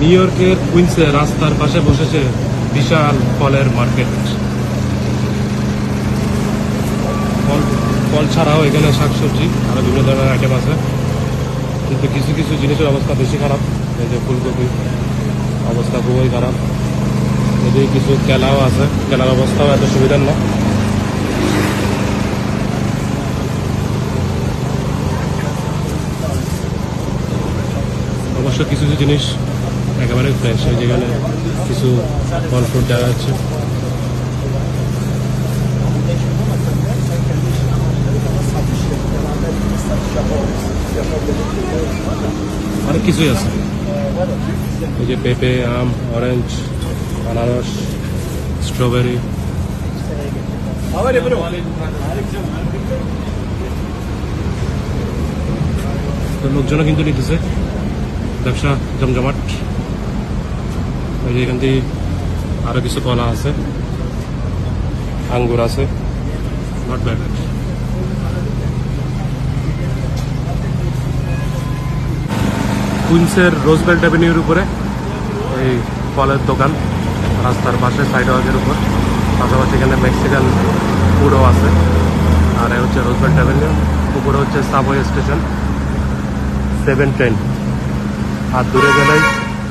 New ইয়র্কের কুইন্সে রাস্তার পাশে বসেছে বিশাল ফলের মার্কেট। ফল ফল ছাড়াও এখানে শাকসবজি আরও বিভিন্ন ধরনের আইটেম আছে। কিন্তু কিছু কিছু জিনিসের অবস্থা বেশি খারাপ। এই যে ফুলকপি, অবস্থা খুবই খারাপ। এদিকে কিছু কেলাও আছে। কেলার অবস্থাও এত সুবিধার না। অবশ্য কিছু কিছু জিনিস একেবারে ফ্রেশ যেখানে কিছু ফল ফ্রুট দেওয়া যাচ্ছে অনেক কিছুই আছে। এই যে পেঁপে, আম অরেঞ্জ আনারস স্ট্রবেরি লোকজনও কিন্তু নিতেছে। ব্যবসা জমজমাট। ওই যে এখান দিয়ে আরও কিছু কলা আছে, আঙ্গুর আছে নট ব্যাড কুইন্সের রোজবেল্ট অ্যাভিনিউর উপরে এই ফলের দোকান, রাস্তার পাশে সাইড ওয়াকের উপর। পাশাপাশি এখানে মেক্সিকান ফুডও আছে। আর হচ্ছে রোজবেল্ট অ্যাভিনিউ, উপরে হচ্ছে সাবওয়ে স্টেশন সেভেন ট্রেন আর দূরে গেলেই